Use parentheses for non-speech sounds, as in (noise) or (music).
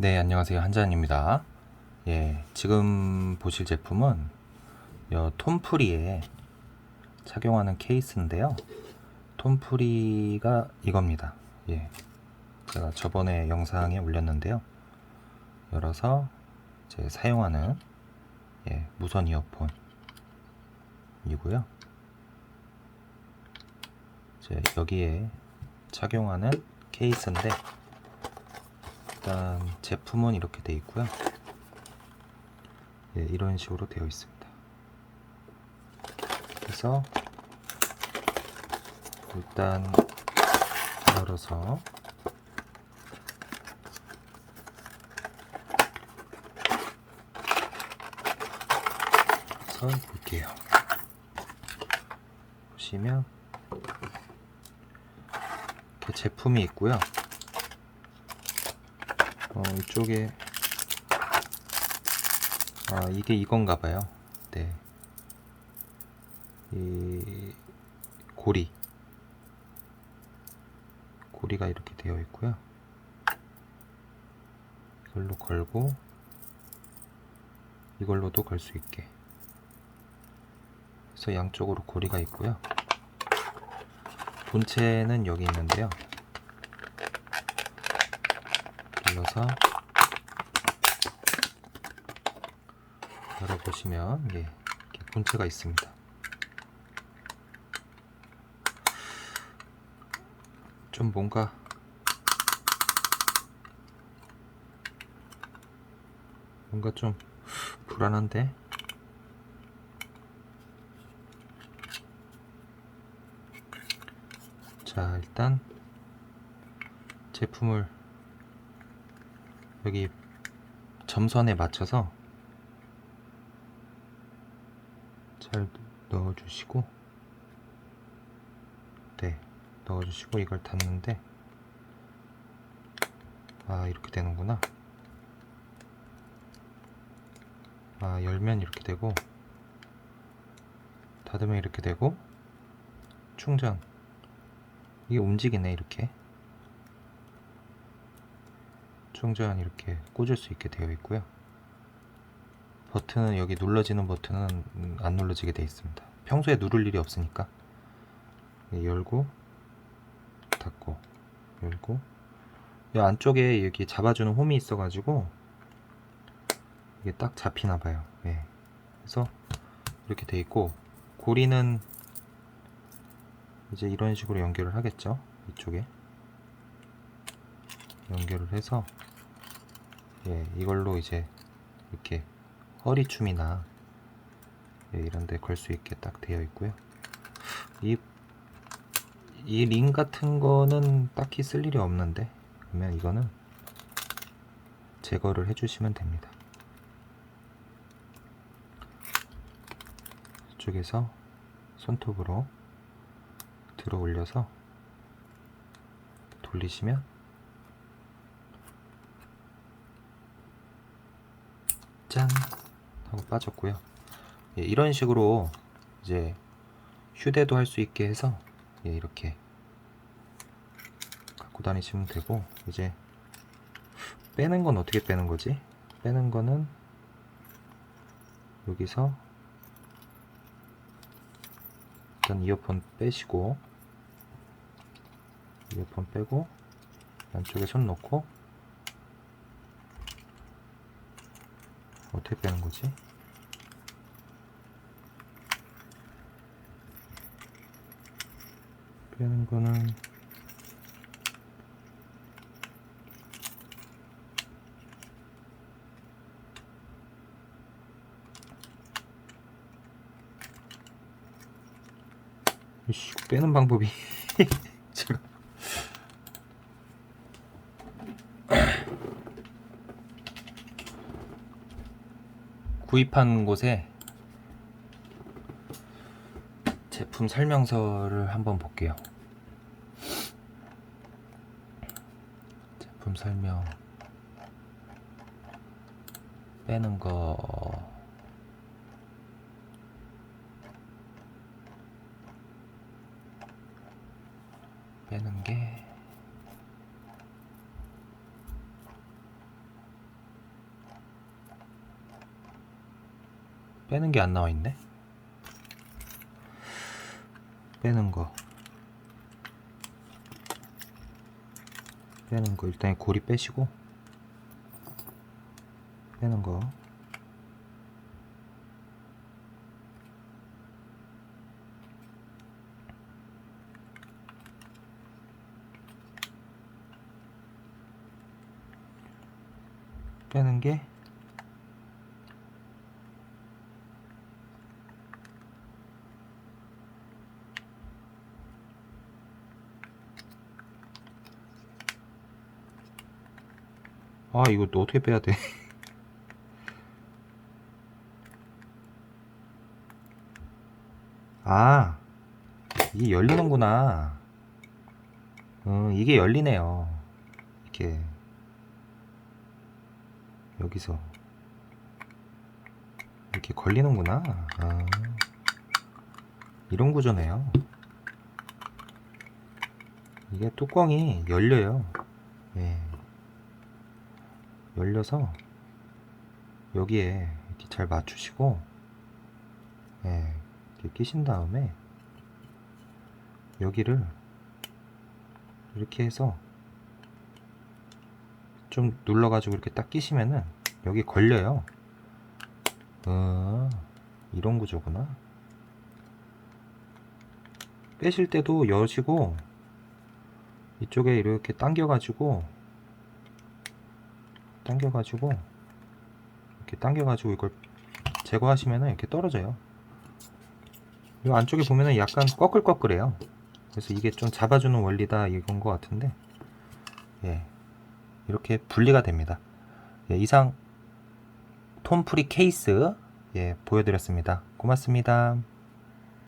네, 안녕하세요. 한자입니다. 예, 지금 보실 제품은 요 톰프리에 착용하는 케이스인데요. 톰프리가 이겁니다. 예. 제가 저번에 영상에 올렸는데요. 열어서 제 사용하는 예, 무선 이어폰이고요. 이제 여기에 착용하는 케이스인데 일단 제품은 이렇게 되어 있고요. 예, 이런 식으로 되어 있습니다. 그래서 일단 열어서 서 볼게요. 보시면 이렇게 제품이 있고요. 어, 이쪽에 아 이게 이건가 봐요. 네. 이 고리 고리가 이렇게 되어 있고요. 이걸로 걸고 이걸로도 걸 수 있게. 그래서 양쪽으로 고리가 있고요. 본체는 여기 있는데요. 눌러서 열어보시면 예, 이렇게 본체가 있습니다. 좀 뭔가 뭔가 좀 불안한데 자 일단 제품을 여기 점선에 맞춰서 잘 넣어주시고 네 넣어주시고 이걸 닫는데 아 이렇게 되는구나. 아 열면 이렇게 되고 닫으면 이렇게 되고 충전. 이게 움직이네 이렇게 충전 이렇게 꽂을 수 있게 되어 있고요. 버튼은 여기 눌러지는 버튼은 음, 안 눌러지게 되어 있습니다. 평소에 누를 일이 없으니까. 예, 열고 닫고 열고. 이 안쪽에 여기 잡아주는 홈이 있어 가지고 이게 딱 잡히나 봐요. 예. 그래서 이렇게 돼 있고 고리는 이제 이런 식으로 연결을 하겠죠? 이쪽에. 연결을 해서 예, 이걸로 이제 이렇게 허리춤이나 예, 이런 데 걸 수 있게 딱 되어 있고요. 이 이 링 같은 거는 딱히 쓸 일이 없는데 그러면 이거는 제거를 해주시면 됩니다. 이쪽에서 손톱으로 들어 올려서 돌리시면 하고 빠졌고요 예, 이런 식으로 이제 휴대도 할 수 있게 해서 예, 이렇게 갖고 다니시면 되고 이제 빼는 건 어떻게 빼는 거지? 빼는 거는 여기서 일단 이어폰 빼시고 이어폰 빼고 안쪽에 손 놓고 어떻게 빼는 거지? 빼는 거는 이씨, 빼는 방법이 (laughs) 제가 구입한 곳에 제품 설명서를 한번 볼게요. 제품 설명 빼는 거 빼는 게 빼는 게 안 나와 있네. 빼는 거. 빼는 거 일단 이 고리 빼시고 빼는 거. 빼는 게 아 이거 또 어떻게 빼야 돼? (laughs) 아 이게 열리는구나. 음 이게 열리네요. 이렇게 여기서 이렇게 걸리는구나. 아, 이런 구조네요. 이게 뚜껑이 열려요. 예. 열려서 여기에 이렇게 잘 맞추시고 예, 이렇게 끼신 다음에 여기를 이렇게 해서 좀 눌러가지고 이렇게 딱 끼시면은 여기 걸려요. 어, 이런 구조구나. 빼실 때도 여시고 이쪽에 이렇게 당겨가지고 당겨가지고 이렇게 당겨가지고 이걸 제거하시면은 이렇게 떨어져요. 이 안쪽에 보면은 약간 꺼끌꺼끌해요. 그래서 이게 좀 잡아주는 원리다 이건 것 같은데, 예, 이렇게 분리가 됩니다. 예, 이상 톰프리 케이스 예 보여드렸습니다. 고맙습니다.